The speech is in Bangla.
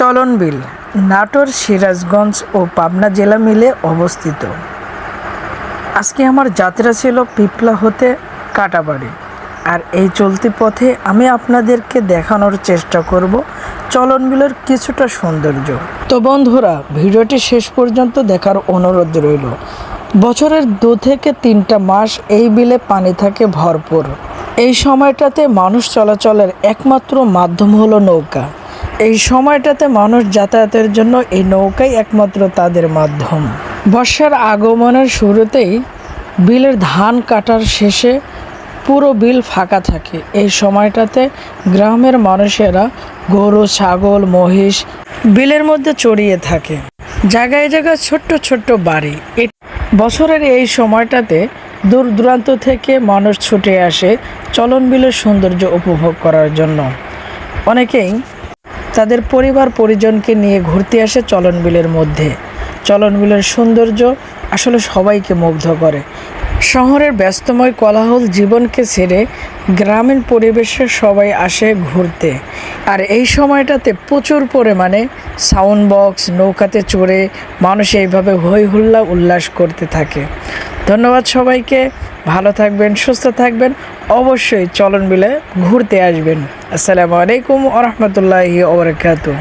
চলন বিল, নাটোর, সিরাজগঞ্জ ও পাবনা জেলা মিলে অবস্থিত। আজকে আমার যাত্রা ছিল পিপলা হতে কাটাবাড়ি। আর এই চলতি পথে আমি আপনাদেরকে দেখানোর চেষ্টা করব চলন বিলের কিছুটা সৌন্দর্য। তো বন্ধুরা, ভিডিওটি শেষ পর্যন্ত দেখার অনুরোধ রইল। বছরের দু থেকে তিনটা মাস এই বিলে পানি থাকে ভরপুর। এই সময়টাতে মানুষ চলাচলের একমাত্র মাধ্যম হলো নৌকা। এই সময়টাতে মানুষ যাতায়াতের জন্য এই নৌকাই একমাত্র তাদের মাধ্যম। বর্ষার আগমনের শুরুতেই বিলের ধান কাটার শেষে পুরো বিল ফাঁকা থাকে। এই সময়টাতে গ্রামের মানুষেরা গরু, ছাগল, মহিষ বিলের মধ্যে চড়িয়ে থাকে। জায়গায় জায়গায় ছোট্ট ছোট্ট বাড়ি। বছরের এই সময়টাতে দূর দূরান্ত থেকে মানুষ ছুটে আসে চলন বিলের সৌন্দর্য উপভোগ করার জন্য। অনেকেই তাদের পরিবার পরিজনকে নিয়ে ঘুরতে আসে চলন বিলের মধ্যে। চলন বিলের সৌন্দর্য আসলে সবাইকে মুগ্ধ করে। শহরের ব্যস্তময় কোলাহল জীবনকে ছেড়ে গ্রামীণ পরিবেশে সবাই আসে ঘুরতে। আর এই সময়টাতে প্রচুর পরিমাণে সাউন্ড বক্স, নৌকাতে চড়ে মানুষ এইভাবে হই হুল্লা উল্লাস করতে থাকে। ধন্যবাদ সবাইকে। ভালো থাকবেন সুস্থ থাকবেন অবশ্যই চলন বিলে ঘুরতে আসবেন। আসসালামু আলাইকুম আ ওবরাকাতু